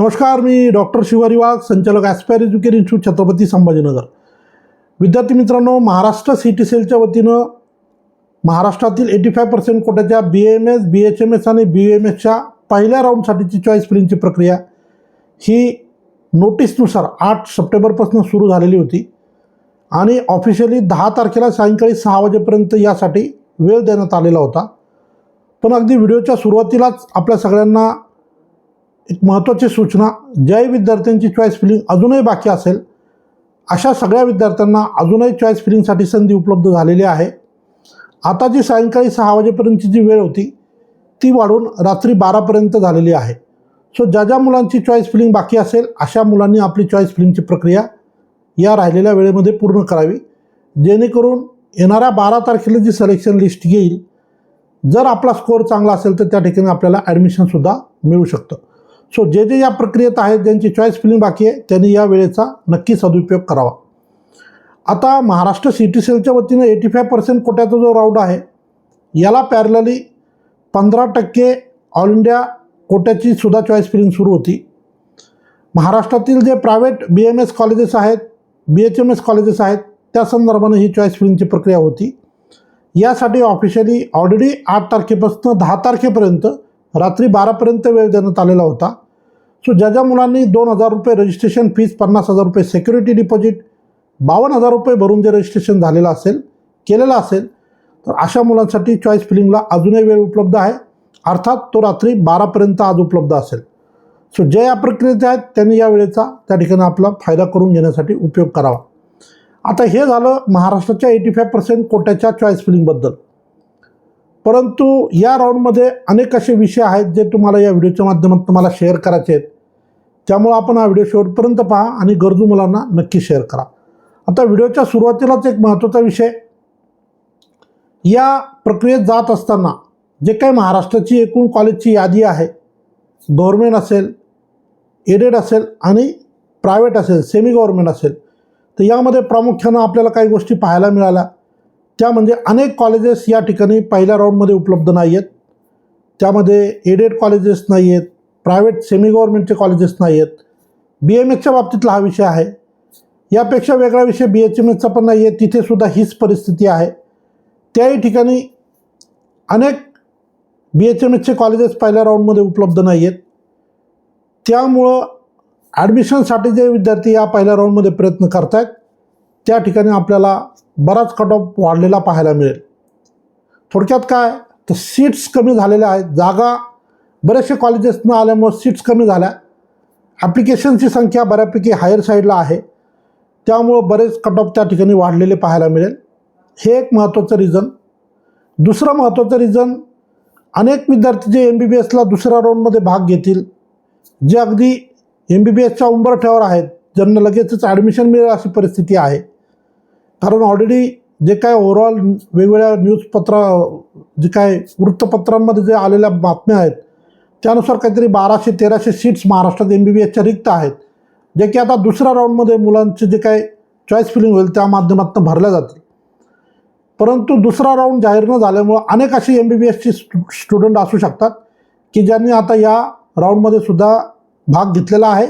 नमस्कार मी डॉक्टर शिवारी वाघ संचालक Aspire Education Institute Chhatrapati Sambhajinagar. विद्यार्थी मित्रांनो महाराष्ट्र सी टी सेलच्या वतीनं महाराष्ट्रातील eighty five percent कोट्याच्या B M S B H M S आणि बी एम एसच्या पहिल्या राऊंडसाठीची चॉईस फिलिंगची प्रक्रिया. ही नोटीसनुसार आठ सप्टेंबरपासून सुरू झालेली होती आणि ऑफिशियली दहा तारखेला सायंकाळी सहा वाजेपर्यंत यासाठी वेळ देण्यात आलेला होता. पण अगदी व्हिडिओच्या सुरुवातीलाच आपल्या सगळ्यांना एक महत्त्वाची सूचना ज्याही विद्यार्थ्यांची चॉईस फिलिंग अजूनही बाकी असेल अशा सगळ्या विद्यार्थ्यांना अजूनही चॉईस फिलिंगसाठी संधी उपलब्ध झालेली आहे. आता जी सायंकाळी सहा वाजेपर्यंतची जी वेळ होती ती वाढून रात्री बारापर्यंत झालेली आहे. सो ज्या ज्या मुलांची चॉईस फिलिंग बाकी असेल अशा मुलांनी आपली चॉईस फिलिंगची प्रक्रिया या राहिलेल्या वेळेमध्ये पूर्ण करावी. जेणेकरून येणाऱ्या बारा तारखेला जी सिलेक्शन लिस्ट येईल जर आपला स्कोअर चांगला असेल तर त्या ठिकाणी आपल्याला ॲडमिशनसुद्धा मिळू शकतं. सो जे जे या प्रक्रियेत आहेत ज्यांची चॉईस फिलिंग बाकी आहे त्यांनी या वेळेचा नक्की सदुपयोग करावा. आता महाराष्ट्र सी टी सेलच्या वतीनं एटी फाय पर्सेंट कोट्याचा जो राऊंड आहे याला पॅरलली पंधरा टक्के ऑल इंडिया कोट्याची सुद्धा चॉईस फिलिंग सुरू होती. महाराष्ट्रातील जे private B M S colleges आहेत B H M S colleges आहेत त्या संदर्भानं ही चॉईस फिलिंगची प्रक्रिया होती. यासाठी ऑफिशियली ऑलरेडी आठ तारखेपासून दहा तारखेपर्यंत रात्री बारापर्यंत वेळ देण्यात आलेला होता. सो ज्या ज्या मुलांनी दोन हजार रुपये रजिस्ट्रेशन फीज पन्नास हजार रुपये सेक्युरिटी डिपॉझिट बावन्न हजार रुपये भरून जे रजिस्ट्रेशन झालेलं असेल केलेलं असेल तर अशा मुलांसाठी चॉईस फिलिंगला अजूनही वेळ उपलब्ध आहे. अर्थात तो रात्री बारापर्यंत आज उपलब्ध असेल. सो जे या प्रक्रियेचे आहेत त्यांनी या वेळेचा त्या ठिकाणी आपला फायदा करून घेण्यासाठी उपयोग करावा. आता हे झालं महाराष्ट्राच्या एटी फाय पर्सेंट कोट्याच्या चॉईस फिलिंगबद्दल परंतु या राऊंडमध्ये अनेक असे विषय आहेत जे तुम्हाला या व्हिडिओच्या माध्यमात तुम्हाला शेअर करायचे आहेत. त्यामुळं आपण हा व्हिडिओ शेवटपर्यंत पहा आणि गरजू मुलांना नक्की शेअर करा. आता व्हिडिओच्या सुरुवातीलाच एक महत्त्वाचा विषय. या प्रक्रियेत जात असताना जे काही महाराष्ट्राची एकूण कॉलेजची यादी आहे गव्हर्मेंट असेल एडेड असेल आणि प्रायव्हेट असेल सेमी गव्हर्मेंट असेल तर यामध्ये प्रामुख्यानं आपल्याला काही गोष्टी पाहायला मिळाल्या. त्या म्हणजे अनेक कॉलेजेस या ठिकाणी पहिल्या राऊंडमध्ये उपलब्ध नाही आहेत त्यामध्ये एडेड कॉलेजेस नाही आहेत प्रायव्हेट सेमी गव्हर्मेंटचे कॉलेजेस नाही आहेत बी एम एसच्या बाबतीतला हा विषय आहे. यापेक्षा वेगळा विषय बी एच एम एसचा पण नाही आहे तिथेसुद्धा हीच परिस्थिती आहे. त्याही ठिकाणी अनेक बी एच एम एसचे कॉलेजेस पहिल्या राऊंडमध्ये उपलब्ध नाही आहेत त्यामुळं ॲडमिशनसाठी जे विद्यार्थी या पहिल्या राऊंडमध्ये प्रयत्न करत आहेत त्या ठिकाणी आपल्याला बराच कट ऑफ वाढलेला पाहायला मिळेल. थोडक्यात काय? तर सीट्स कमी झालेल्या आहेत. जागा बरेचसे कॉलेजेस न आल्यामुळं सीट्स कमी झाल्या. ॲप्लिकेशनची संख्या बऱ्यापैकी हायर साईडला आहे. त्यामुळं बरेच कट ऑफ त्या ठिकाणी वाढलेले पाहायला मिळेल. हे एक महत्त्वाचं रिझन दुसरं महत्त्वाचं रिझन अनेक विद्यार्थी जे एम बी बी एसला दुसऱ्या राऊंडमध्ये भाग घेतील जे अगदी एम बी बी एसच्या उंबरठ्यावर आहेत ज्यांना लगेचच ॲडमिशन मिळेल अशी परिस्थिती आहे. कारण ऑलरेडी जे काय ओव्हरऑल वेगवेगळ्या न्यूजपत्र जे काय वृत्तपत्रांमध्ये जे आलेल्या बातम्या आहेत त्यानुसार काहीतरी बाराशे तेराशे सीट्स महाराष्ट्रात एम बी बी एसच्या रिक्त आहेत जे की आता दुसऱ्या राऊंडमध्ये मुलांचे जे काही चॉईस फिलिंग होईल त्या माध्यमातून भरल्या जातील. परंतु दुसरा राऊंड जाहीर न झाल्यामुळं अनेक अशी एम बी बी एसची स्टुडंट असू शकतात की ज्यांनी आता या राऊंडमध्ये सुद्धा भाग घेतलेला आहे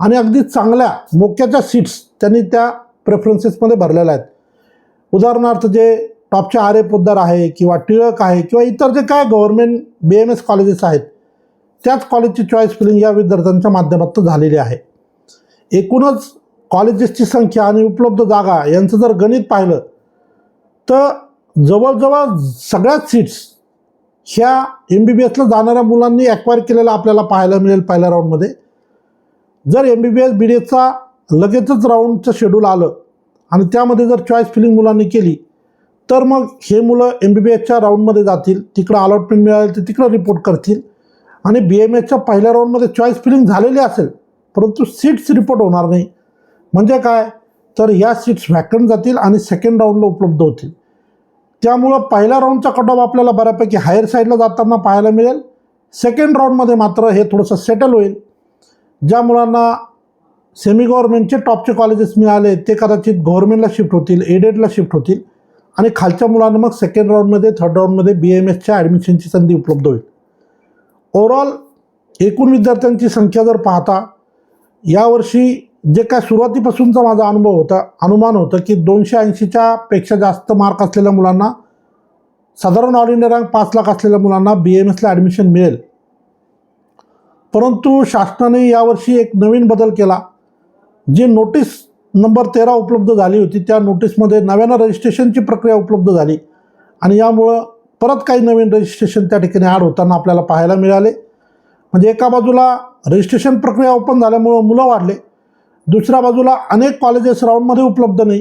आणि अगदी चांगल्या मोक्याच्या सीट्स त्यांनी त्या प्रेफरन्सेसमध्ये भरलेल्या आहेत. उदाहरणार्थ जे टॉपचे आर पोद्दार आहे किंवा टिळक आहे किंवा इतर जे काय government B M S colleges आहेत त्याच कॉलेजची चॉईस फिलिंग या विद्यार्थ्यांच्या माध्यमातून झालेली आहे. एकूणच कॉलेजेसची संख्या आणि उपलब्ध जागा यांचं जर गणित पाहिलं तर जवळजवळ सगळ्याच सीट्स ह्या एम बी बी एसला जाणाऱ्या मुलांनी ॲक्वायर केलेलं आपल्याला पाहायला मिळेल पहिल्या राऊंडमध्ये जर M B B S B D एसचा लगेचच राऊंडचं शेड्यूल आलं आणि त्यामध्ये जर चॉईस फिलिंग मुलांनी केली तर मग हे मुलं एम बी बी एसच्या राऊंडमध्ये जातील तिकडं अलॉटमेंट मिळाली तर तिकडं रिपोर्ट करतील. आणि बी एम एसच्या पहिल्या राऊंडमध्ये चॉईस फिलिंग झालेली असेल परंतु सीट्स रिपोर्ट होणार नाही. म्हणजे काय? तर या सीट्स व्हॅकंट जातील आणि सेकंड राऊंडला उपलब्ध होतील. त्यामुळं पहिल्या राऊंडचा कट ऑफ आपल्याला बऱ्यापैकी हायर साईडला जाताना पाहायला मिळेल. सेकंड राऊंडमध्ये मात्र हे थोडंसं सेटल होईल. ज्या मुलांना सेमी गव्हर्मेंटचे टॉपचे कॉलेजेस मिळाले ते कदाचित गव्हर्मेंटला शिफ्ट होतील एडेडला शिफ्ट होतील. आणि खालच्या मुलांना मग सेकंड राऊंडमध्ये थर्ड राऊंडमध्ये बी एम एसच्या ॲडमिशनची संधी उपलब्ध होईल. ओवरऑल एकूण विद्यार्थ्यांची संख्या जर पाहता यावर्षी जे काय सुरुवातीपासूनचा माझा अनुभव होता अनुमान होतं की दोनशे ऐंशीच्या पेक्षा जास्त मार्क असलेल्या मुलांना साधारण ऑल इंडिया रँक पाच लाख असलेल्या मुलांना बी एम एसला ॲडमिशन मिळेल. परंतु शासनाने यावर्षी एक नवीन बदल केला. जी नोटीस नंबर तेरा उपलब्ध झाली होती त्या नोटीसमध्ये नव्यानं रजिस्ट्रेशनची प्रक्रिया उपलब्ध झाली. आणि यामुळं परत काही नवीन रजिस्ट्रेशन त्या ठिकाणी ॲड होताना आपल्याला पाहायला मिळाले. म्हणजे एका बाजूला रजिस्ट्रेशन प्रक्रिया ओपन झाल्यामुळं मुलं वाढले. दुसऱ्या बाजूला अनेक कॉलेजेस राऊंडमध्ये उपलब्ध नाही.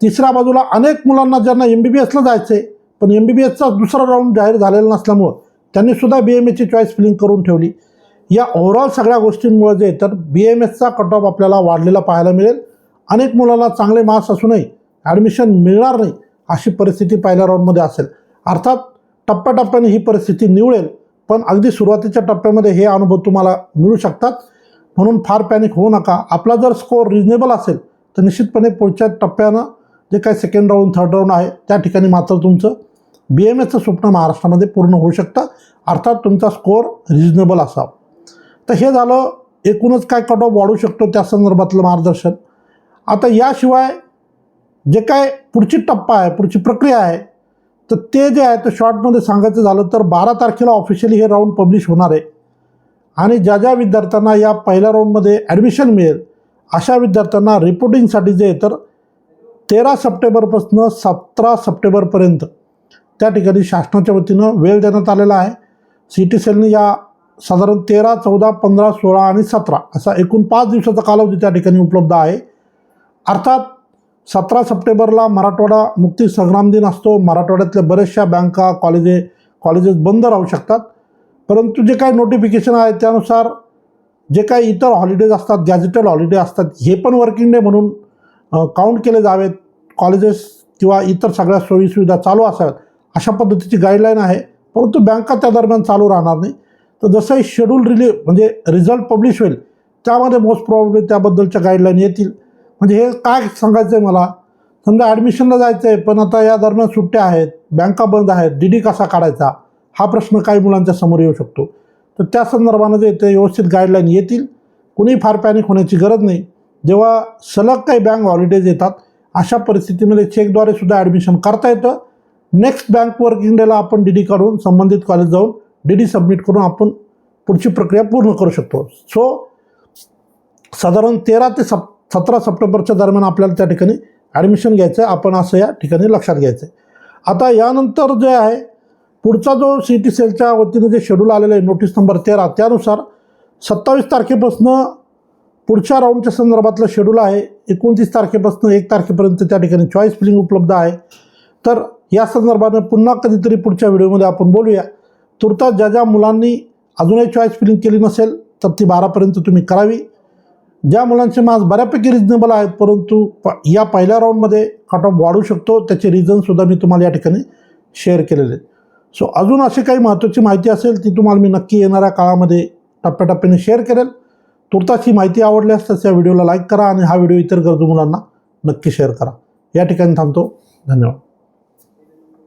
तिसऱ्या बाजूला अनेक मुलांना ज्यांना एम बी बी एसला जायचं आहे पण एम बी बी एसचा दुसरा राऊंड जाहीर झालेला नसल्यामुळं त्यांनीसुद्धा बी एम एची चॉईस फिलिंग करून ठेवली. या ओव्हरऑल सगळ्या गोष्टींमुळे जे तर बी एम एसचा कट ऑफ आपल्याला वाढलेला पाहायला मिळेल. अनेक मुलांना चांगले मार्क्स असूनही ॲडमिशन मिळणार नाही अशी परिस्थिती पहिल्या राऊंडमध्ये असेल. अर्थात टप्प्याटप्प्याने ही परिस्थिती निवळेल पण अगदी सुरुवातीच्या टप्प्यामध्ये हे अनुभव तुम्हाला मिळू शकतात. म्हणून फार पॅनिक होऊ नका. आपला जर स्कोअर रिजनेबल असेल तर निश्चितपणे पुढच्या टप्प्यानं जे काही सेकंड राऊंड थर्ड राऊंड आहे त्या ठिकाणी मात्र तुमचं बी एम एसचं स्वप्न महाराष्ट्रामध्ये पूर्ण होऊ शकतं. अर्थात तुमचा स्कोअर रिजनेबल असावा. तर हे झालं. एकूणच काय कट ऑफ वाढू शकतो त्या संदर्भातलं मार्गदर्शन. आता याशिवाय जे काय पुढची टप्पा आहे पुढची प्रक्रिया आहे तर ते जे आहे ते शॉर्टमध्ये सांगायचं झालं तर बारा तारखेला ऑफिशियली हे राऊंड पब्लिश होणार आहे. आणि ज्या ज्या विद्यार्थ्यांना या पहिल्या राऊंडमध्ये ॲडमिशन मिळेल अशा विद्यार्थ्यांना रिपोर्टिंगसाठी जे आहे तर तेरा सप्टेंबरपासून सतरा सप्टेंबरपर्यंत त्या ठिकाणी शासनाच्या वतीनं वेळ देण्यात आलेला आहे. सी टी सेलने या साधारण तेरा चौदा पंधरा सोळा आणि सतरा असा एकूण पाच दिवसाचा कालावधी त्या ठिकाणी उपलब्ध आहे. अर्थात सतरा सप्टेंबरला मराठवाडा मुक्ती संग्राम दिन असतो. मराठवाड्यातल्या बऱ्याचशा बँका कॉलेजे कॉलेजेस बंद राहू शकतात. परंतु जे काही नोटिफिकेशन आहे त्यानुसार जे काही इतर हॉलिडेज असतात गॅजेटेड हॉलिडे असतात हे पण वर्किंग डे म्हणून काउंट केले जावेत. कॉलेजेस किंवा इतर सगळ्या सोयीसुविधा चालू असाव्यात अशा पद्धतीची गाईडलाईन आहे. परंतु बँका त्या दरम्यान चालू राहणार नाही. तर जसंही शेड्यूल रिली म्हणजे रिझल्ट पब्लिश होईल त्यामध्ये मोस्ट प्रॉब्लेम त्याबद्दलच्या गाईडलाईन येतील. म्हणजे हे काय सांगायचं आहे मला? समजा ॲडमिशनला जायचं आहे पण आता या दरम्यान सुट्ट्या आहेत बँका बंद आहेत डी डी कसा काढायचा? हा प्रश्न काही मुलांच्या समोर येऊ शकतो. तर त्या संदर्भानं जे ते व्यवस्थित गाईडलाईन येतील कुणी फार पॅनिक होण्याची गरज नाही. जेव्हा सलग काही बँक हॉलिडेज येतात अशा परिस्थितीमध्ये चेकद्वारे सुद्धा ॲडमिशन करता येतं. नेक्स्ट बँक वर्किंग डेला आपण डी डी काढून संबंधित कॉलेज जाऊन डी डी सबमिट करून आपण पुढची प्रक्रिया पूर्ण करू शकतो. सो साधारण तेरा ते सप सतरा सप्टेंबरच्या दरम्यान आपल्याला त्या ठिकाणी ॲडमिशन घ्यायचं आहे आपण असं या ठिकाणी लक्षात घ्यायचं आहे आता यानंतर जे आहे पुढचा जो सी टी सेलच्या वतीनं जे शेड्यूल आलेलं आहे नोटीस नंबर तेरा त्यानुसार सत्तावीस तारखेपासून पुढच्या राऊंडच्या संदर्भातलं शेड्यूल आहे. एकोणतीस तारखेपासून एक तारखेपर्यंत त्या ठिकाणी चॉईस फिलिंग उपलब्ध आहे. तर या संदर्भानं पुन्हा कधीतरी पुढच्या व्हिडिओमध्ये आपण बोलूया. तुर्तास ज्या ज्या मुलांनी अजूनही चॉईस फिलिंग केली नसेल तर ती बारापर्यंत तुम्ही करावी. ज्या मुलांचे मार्क्स बऱ्यापैकी रिजनेबल आहेत परंतु प या पहिल्या राऊंडमध्ये कट ऑफ वाढू शकतो त्याचे रिझनसुद्धा मी तुम्हाला या ठिकाणी शेअर केलेले आहेत. सो अजून अशी काही महत्त्वाची माहिती असेल ती तुम्हाला मी नक्की येणाऱ्या काळामध्ये टप्प्याटप्प्याने शेअर करेल. तुर्तास ही माहिती आवडल्यास तसं या व्हिडिओला लाईक करा आणि हा व्हिडिओ इतर गरजू मुलांना नक्की शेअर करा. या ठिकाणी थांबतो. धन्यवाद.